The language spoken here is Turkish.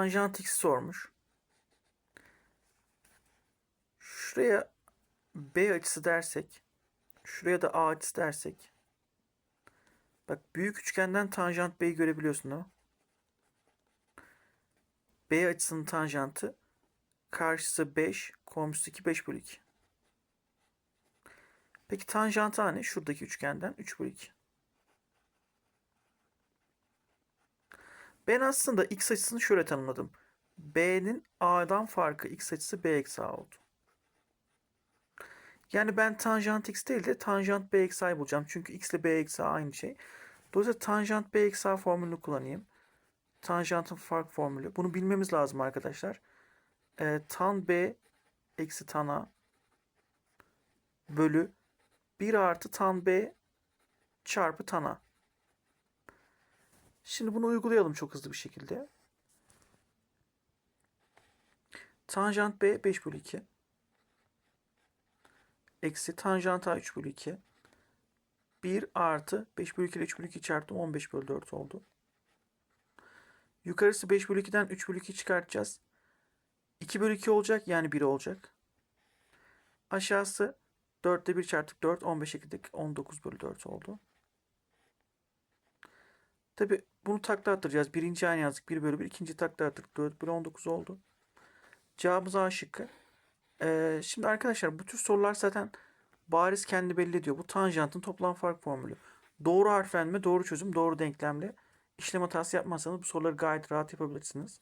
Tanjant x sormuş. Şuraya B açısı dersek, şuraya da A açısı dersek. Bak büyük üçgenden tanjant B'yi görebiliyorsun mi? B açısının tanjantı karşısı 5, komşusu 2, 5 bölü 2. Peki tanjantı hani şuradaki üçgenden 3 bölü 2. Ben aslında x açısını şöyle tanımladım. B'nin A'dan farkı x açısı B eksi A oldu. Yani ben tanjant x değil de tanjant B eksi A'yı bulacağım. Çünkü x ile B eksi A aynı şey. Dolayısıyla tanjant B eksi A formülünü kullanayım. Tanjantın fark formülü. Bunu bilmemiz lazım arkadaşlar. Ee, tan B eksi tan A bölü 1 artı tan B çarpı tan A. Şimdi bunu uygulayalım çok hızlı bir şekilde. Tanjant B 5 bölü 2. Eksi tanjant A 3 bölü 2. 1 artı 5 bölü 2 ile 3 bölü 2 çarptım 15 bölü 4 oldu. Yukarısı 5 bölü 2'den 3 bölü 2 çıkartacağız. 2 bölü 2 olacak yani 1 olacak. Aşağısı 4'te 1 çarptık 4 15 ekledik 19 bölü 4 oldu. Tabi bunu takla attıracağız. Birinci aynı yazdık 1 bölü 1. ikinci takla attırdık 4 bölü 19 oldu. Cevabımız A şıkkı. Ee, şimdi arkadaşlar bu tür sorular zaten bariz kendi belli ediyor. Bu tanjantın toplam fark formülü. Doğru harflenme, doğru çözüm, doğru denklemle işlem hatası yapmazsanız bu soruları gayet rahat yapabilirsiniz.